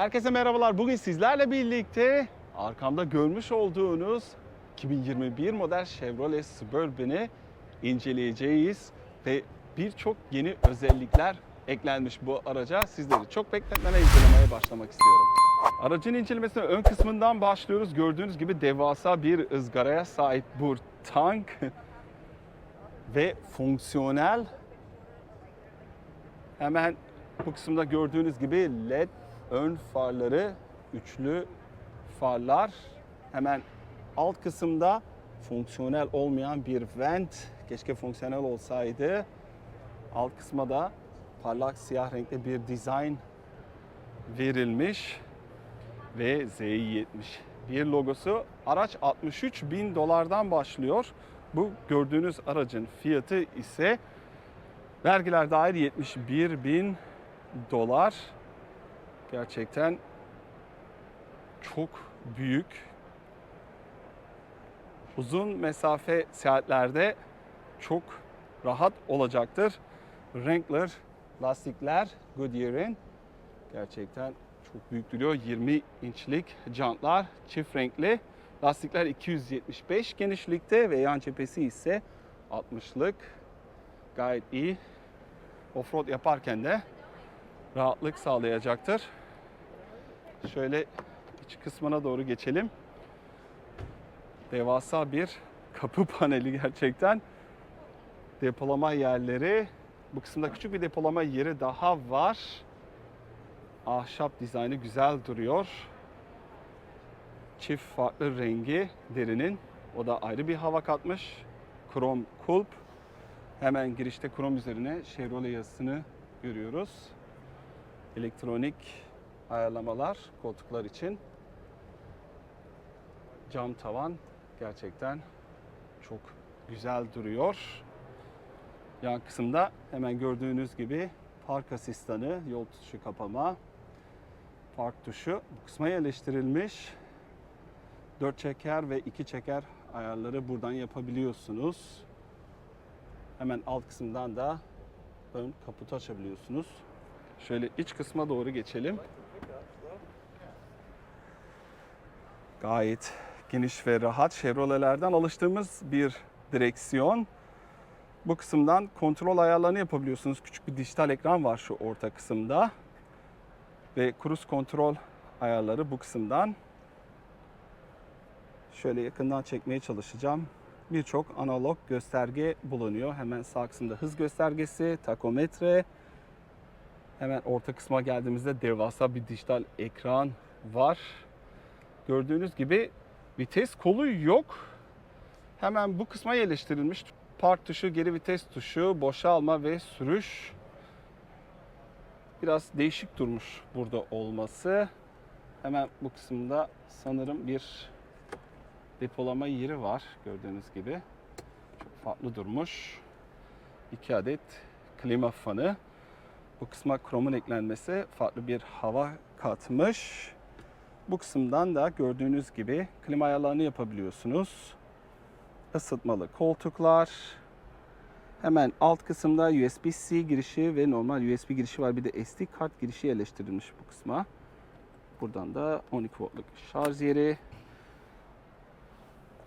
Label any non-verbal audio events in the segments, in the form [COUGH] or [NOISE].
Herkese merhabalar. Bugün sizlerle birlikte arkamda görmüş olduğunuz 2021 model Chevrolet Suburban'ı inceleyeceğiz ve birçok yeni özellikler eklenmiş bu araca. Sizleri çok bekletmeden incelemeye başlamak istiyorum. Aracın incelemesine ön kısmından başlıyoruz. Gördüğünüz gibi devasa bir ızgaraya sahip bu tank [LAUGHS] ve fonksiyonel Hemen bu kısımda gördüğünüz gibi led ön farları, üçlü farlar. Hemen alt kısımda fonksiyonel olmayan bir vent. Keşke fonksiyonel olsaydı. Alt kısma da parlak siyah renkli bir dizayn verilmiş. Ve Z70 bir logosu. Araç 63 bin dolardan başlıyor. Bu gördüğünüz aracın fiyatı ise Vergiler dahil 71 bin dolar. Gerçekten çok büyük. Uzun mesafe seyahatlerde çok rahat olacaktır. Wrangler lastikler Goodyear'in gerçekten çok büyük duruyor. 20 inçlik jantlar, çift renkli. Lastikler 275 genişlikte ve yan cephesi ise 60'lık gayet iyi. Offroad yaparken de rahatlık sağlayacaktır. Şöyle iç kısmına doğru geçelim. Devasa bir kapı [LAUGHS] paneli gerçekten. Depolama yerleri. Bu kısımda küçük bir depolama yeri daha var. Ahşap dizaynı güzel duruyor. Çift farklı rengi derinin. O da ayrı bir hava katmış. Krom kulp. Hemen girişte krom üzerine Chevrolet yazısını görüyoruz. Elektronik ayarlamalar koltuklar için. Cam tavan gerçekten çok güzel duruyor. Yan kısımda hemen gördüğünüz gibi park asistanı, yol tutuşu kapama, park tuşu bu kısma yerleştirilmiş. 4 çeker ve 2 çeker ayarları buradan yapabiliyorsunuz. Hemen alt kısımdan da ön kaputu açabiliyorsunuz. Şöyle iç kısma doğru geçelim. Gayet geniş ve rahat Chevrolet'lerden alıştığımız bir direksiyon. Bu kısımdan kontrol ayarlarını yapabiliyorsunuz. Küçük bir dijital ekran var şu orta kısımda. Ve cruise kontrol ayarları bu kısımdan. Şöyle yakından çekmeye çalışacağım birçok analog gösterge bulunuyor. Hemen sağ kısımda hız göstergesi, takometre. Hemen orta kısma geldiğimizde devasa bir dijital ekran var. Gördüğünüz gibi vites kolu yok. Hemen bu kısma yerleştirilmiş. Park tuşu, geri vites tuşu, boşalma ve sürüş. Biraz değişik durmuş burada olması. Hemen bu kısımda sanırım bir depolama yeri var gördüğünüz gibi. Çok farklı durmuş. 2 adet klima fanı. Bu kısma kromun eklenmesi farklı bir hava katmış. Bu kısımdan da gördüğünüz gibi klima ayarlarını yapabiliyorsunuz. Isıtmalı koltuklar. Hemen alt kısımda USB-C girişi ve normal USB girişi var. Bir de SD kart girişi yerleştirilmiş bu kısma. Buradan da 12 voltluk şarj yeri,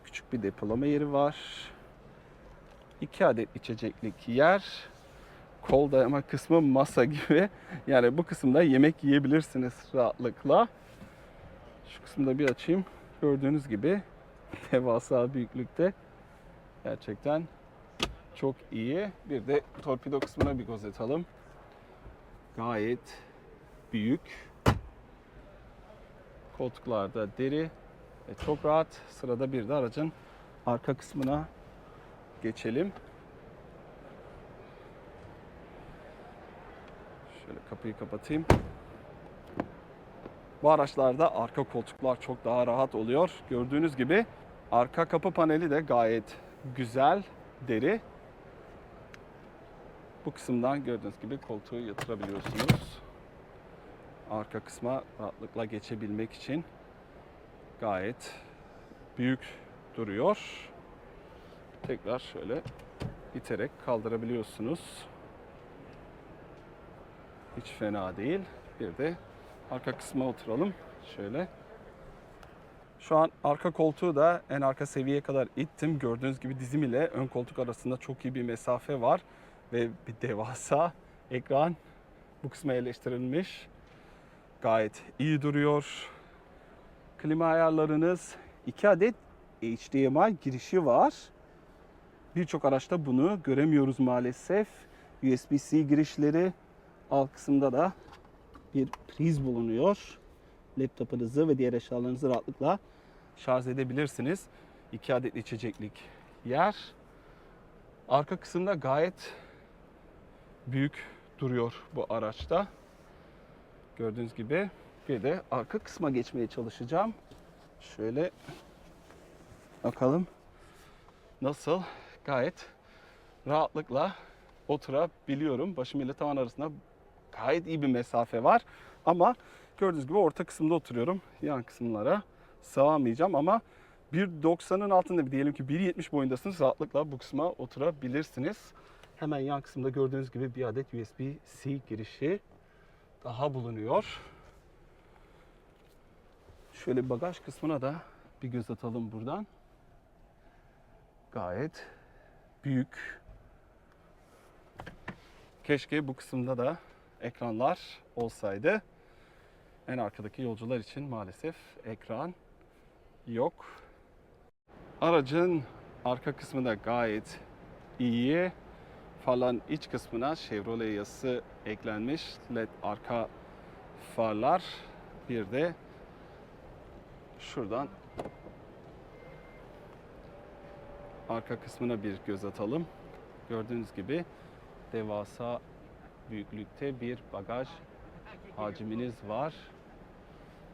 küçük bir depolama yeri var. 2 adet içeceklik yer. Kol dayama kısmı masa gibi. Yani bu kısımda yemek yiyebilirsiniz rahatlıkla. Şu kısımda bir açayım. Gördüğünüz gibi [LAUGHS] devasa büyüklükte. Gerçekten çok iyi. Bir de torpido kısmına bir göz atalım. Gayet büyük. Koltuklarda deri, ve çok rahat. Sırada bir de aracın arka kısmına geçelim. Şöyle kapıyı kapatayım. Bu araçlarda arka koltuklar çok daha rahat oluyor. Gördüğünüz gibi arka kapı paneli de gayet güzel, deri. Bu kısımdan gördüğünüz gibi koltuğu yatırabiliyorsunuz. Arka kısma rahatlıkla geçebilmek için gayet büyük duruyor. Tekrar şöyle iterek kaldırabiliyorsunuz. Hiç fena değil. Bir de arka kısma oturalım. Şöyle. Şu an arka koltuğu da en arka seviyeye kadar ittim. Gördüğünüz gibi dizim ile ön koltuk arasında çok iyi bir mesafe var. Ve bir devasa ekran bu kısma yerleştirilmiş. Gayet iyi duruyor. Klima ayarlarınız 2 adet HDMI girişi var. Birçok araçta bunu göremiyoruz maalesef. USB-C girişleri alt kısımda da bir priz bulunuyor. Laptopunuzu ve diğer eşyalarınızı rahatlıkla şarj edebilirsiniz. 2 adet içeceklik yer. Arka kısımda gayet büyük duruyor bu araçta. Gördüğünüz gibi bir de arka kısma geçmeye çalışacağım. Şöyle bakalım nasıl gayet rahatlıkla oturabiliyorum. Başım ile tavan arasında gayet iyi bir mesafe var. Ama gördüğünüz gibi orta kısımda oturuyorum. Yan kısımlara sığamayacağım ama 1.90'ın altında bir diyelim ki 1.70 boyundasınız rahatlıkla bu kısma oturabilirsiniz. Hemen yan kısımda gördüğünüz gibi bir adet USB-C girişi daha bulunuyor. Şöyle bagaj kısmına da bir göz atalım buradan. Gayet büyük. Keşke bu kısımda da ekranlar olsaydı. En arkadaki yolcular için maalesef ekran yok. Aracın arka kısmı da gayet iyi. Farların iç kısmına Chevrolet yazısı eklenmiş. LED arka farlar. Bir de şuradan arka kısmına bir göz atalım. Gördüğünüz gibi devasa büyüklükte bir bagaj hacminiz var.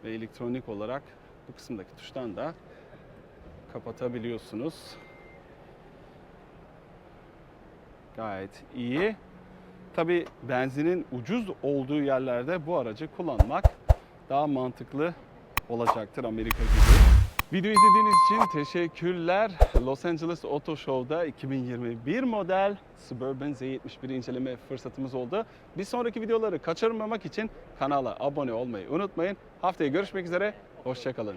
Ve elektronik olarak bu kısımdaki tuştan da kapatabiliyorsunuz. Gayet iyi. Tabi benzinin ucuz olduğu yerlerde bu aracı kullanmak daha mantıklı olacaktır Amerika gibi. Video izlediğiniz için teşekkürler. Los Angeles Auto Show'da 2021 model Suburban Z71 inceleme fırsatımız oldu. Bir sonraki videoları kaçırmamak için kanala abone olmayı unutmayın. Haftaya görüşmek üzere. Hoşçakalın.